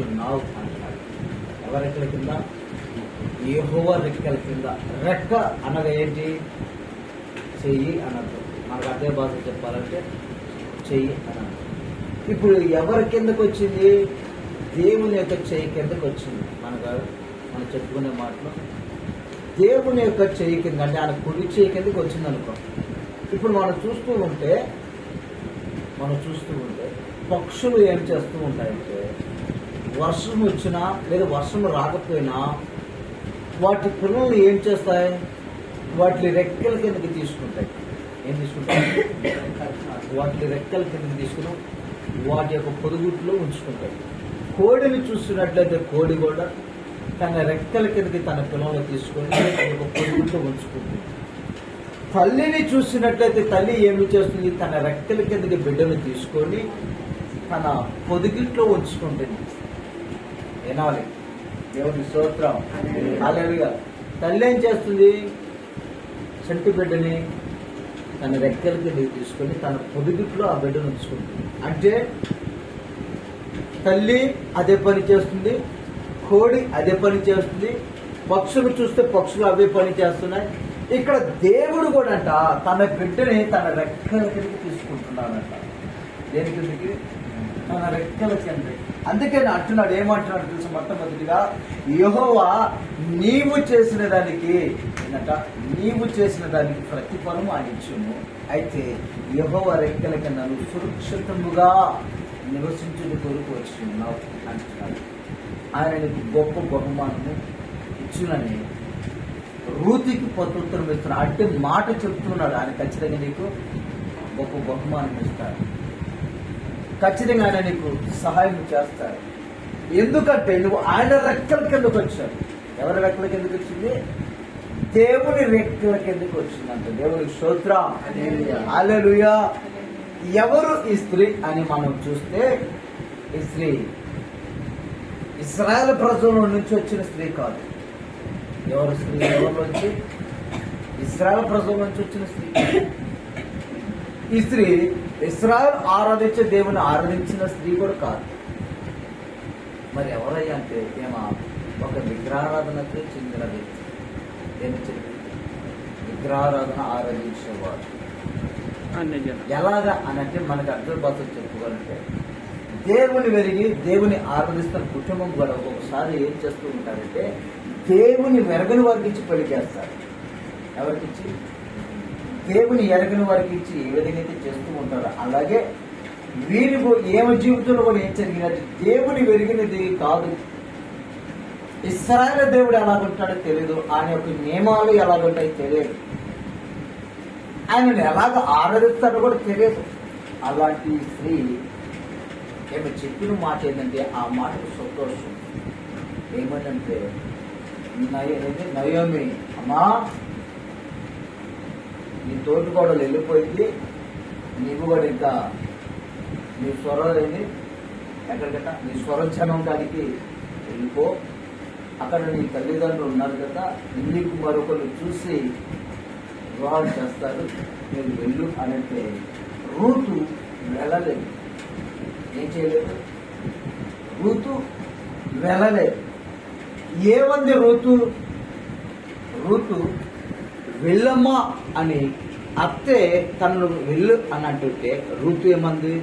ఉన్నావు అంటున్నాడు ఎవరి రెక్కల కింద? ఏహోవ రెక్కల కింద. రెక్క అనగా ఏంటి? చెయ్యి అన్నట్టు మనకు అదే భాష చెప్పాలంటే చెయ్యి అన్నట్టు ఇప్పుడు ఎవరి కిందకు వచ్చింది? దేవుని యొక్క చెయ్యి కిందకు వచ్చింది. మనకు మనం చెప్పుకునే మాటలు. దేవుని యొక్క చెయ్యి కింద అంటే ఆయన కుడి చెయ్యి కిందకి వచ్చింది అనుకో ఇప్పుడు మనం చూస్తూ ఉంటే మనం చూస్తూ ఉంటే పక్షులు ఏం చేస్తూ ఉంటాయంటే వర్షం వచ్చినా లేదా వర్షం రాకపోయినా వాటి పిల్లలు ఏం చేస్తాయి? వాటి రెక్కల కిందకి తీసుకుంటాయి. ఏం తీసుకుంటాయి? వాటి రెక్కల కిందకి తీసుకుని వాటి యొక్క పొదుగుట్లో ఉంచుకుంటాయి. కోడిని చూస్తున్నట్లయితే కోడి కూడా తన రెక్కల కిందకి తన పిల్లలు తీసుకొని ఒక యొక్క పొదుగుట్లో ఉంచుకుంటుంది. తల్లిని చూసినట్లయితే తల్లి ఏమి చేస్తుంది? తన రెక్కల కిందకి బిడ్డను తీసుకొని తన పొదిగిట్లో ఉంచుకుంటుంది. వినాలి. దేవుని స్తోత్రం. అలాగే తల్లి ఏం చేస్తుంది? చెట్టు బిడ్డని తన రెక్కల తీసుకొని తన పొదుగుట్లో ఆ బిడ్డను ఉంచుకుంటుంది. అంటే తల్లి అదే పని చేస్తుంది కోడి అదే పని చేస్తుంది పక్షులు చూస్తే పక్షులు అవే పని చేస్తున్నాయి. ఇక్కడ దేవుడు కూడా అంట తన బిడ్డని తన రెక్కల కిందకి తీసుకుంటున్నాడంట. దేని కిందకి తన రెక్కల కింద అందుకే నేను అంటున్నాడు ఏమంటున్నాడు తెలుసు? మొట్టమొదటిగా యహోవా నీవు చేసిన దానికి ఏంటంట? నీవు చేసిన దానికి ప్రతిఫలం ఆడించును అయితే యహోవ రెక్కల కింద నువ్వు సురక్షితముగా నివసించుని కొరకు వచ్చి ఉన్నావు అంటున్నాడు. ఆయన గొప్ప బహుమానము ఇచ్చునని రూతికి ప్రత్యుత్తరం ఇస్తున్నాడు. అంటే మాట చెప్తున్నాడు. ఆయన ఖచ్చితంగా నీకు గొప్ప బహుమానం ఇస్తాడు. ఖచ్చితంగా ఆయన నీకు సహాయం చేస్తాడు ఎందుకంటే నువ్వు ఆయన రెక్కల కిందకు వచ్చావు. ఎవరి రెక్కల కిందకు వచ్చింది? దేవుని రెక్కల కిందకు వచ్చిందంట. దేవుని స్తోత్రం. హల్లెలూయా. ఎవరు ఈ స్త్రీ అని మనం చూస్తే ఈ స్త్రీ ఇస్రాయల్ ప్రజల నుంచి వచ్చిన స్త్రీ కాదు. ఎవరు స్త్రీ? ఎవరు వచ్చి? ఇస్రాయల్ ప్రజల నుంచి వచ్చిన స్త్రీ ఈ స్త్రీ ఇస్రాయల్ ఆరాధించే దేవుని ఆరాధించిన స్త్రీ కూడా కాదు. మరి ఎవరయ్యా అంటే ఏమా? ఒక విగ్రహారాధనకు చెందిన వ్యక్తి. ఏమి చెప్పింది? విగ్రహారాధన ఆరాధించేవాడు. ఎలాగా అని అంటే మనకు అర్థం భాష చెప్పుకోవాలంటే దేవుని వెరిగి దేవుని ఆరాధిస్తున్న కుటుంబం కూడా ఒక్కొక్కసారి ఏం చేస్తూ ఉంటారంటే దేవుని వెరగని వారికి ఇచ్చి పెళ్ళి చేస్తారు. ఎవరికిచ్చి దేవుని ఎరగని వారికి ఇచ్చి ఏ విధంగా అయితే చేస్తూ ఉంటారో అలాగే వీరి ఏమ జీవితంలో కూడా ఏం జరిగినట్టు దేవుని వెరిగినది కాదు. ఇస్రాయల దేవుడు ఎలాగుంటాడో తెలియదు ఆయన యొక్క నియమాలు ఎలాగుంటాయో తెలియదు. ఆయనను ఎలాగ ఆరాధిస్తాడో కూడా తెలియదు. అలాంటి స్త్రీ ఏమి చెప్పిన మాట ఏంటంటే ఆ మాటకు సంతోషం. ఏమంటే నయ నయోమి. అమ్మా నీ తోటి గోడలు వెళ్ళిపోయింది. నీవు కూడా ఇంకా నీ స్వరం ఏంది? ఎక్కడికట నీ స్వరచనం కాడికి వెళ్ళిపో. అక్కడ నీ తల్లిదండ్రులు ఉన్నారు కదా నీకు మరొకరు చూసి వివాహం చేస్తారు. నేను వెళ్ళు అని అంటే రూతు వెళ్ళలేదు. ఏం చేయలేదు? రూతు వెళ్ళలేదు. ఏమంది రూతు? రూతు వెళ్ళమ్మా అని అత్తే తనను వెళ్ళు అని అంటుంటే ఋతు ఏమంది?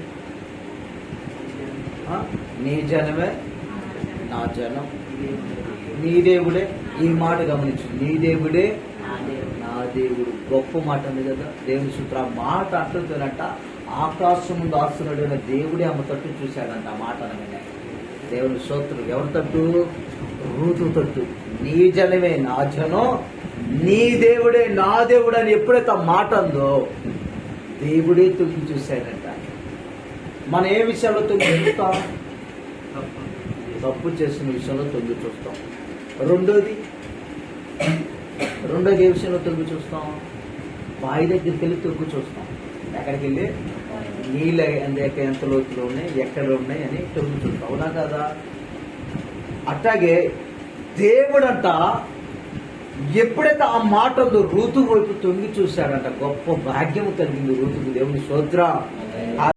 ఆ? నీ జనమే నా జనం నీ దేవుడే ఈ మాట గమనించు నీ దేవుడే నా దేవుడు. గొప్ప మాట ఉంది కదా దేవుని సూత్ర మాట అంటుందనంట ఆకాశం ముందు దేవుడే ఆమె తట్టు చూశాడంట ఆ మాట అనగానే. దేవుని సూత్రుడు ఎవరి తట్టు? ఋతు తట్టు. నీ జనమే నా జనం నీ దేవుడే నా దేవుడు అని ఎప్పుడైతే ఆ మాట అందో దేవుడే తొంగి చూశాడంట. మనం ఏ విషయాల్లో తొంగి చూస్తాం? తప్పు చేసిన విషయంలో తొంగి చూస్తాం. రెండోది రెండోది ఏ విషయంలో తొంగి చూస్తాం? బావి దగ్గరికి వెళ్ళి తొంగి చూస్తాం. ఎక్కడికి వెళ్ళి? నీళ్ళు ఎంత ఎంత లోతులో ఉన్నాయి ఎక్కడ ఉన్నాయి అని తొంగి చూస్తాం. అవునా కదా? అట్లాగే దేవుడంట ఎప్పుడైతే ఆ మాట ఉందో ఋతు వైపు తొంగి చూశాడంట గొప్ప భాగ్యము కలిగింది ఋతుకు దేవుని సోద్ర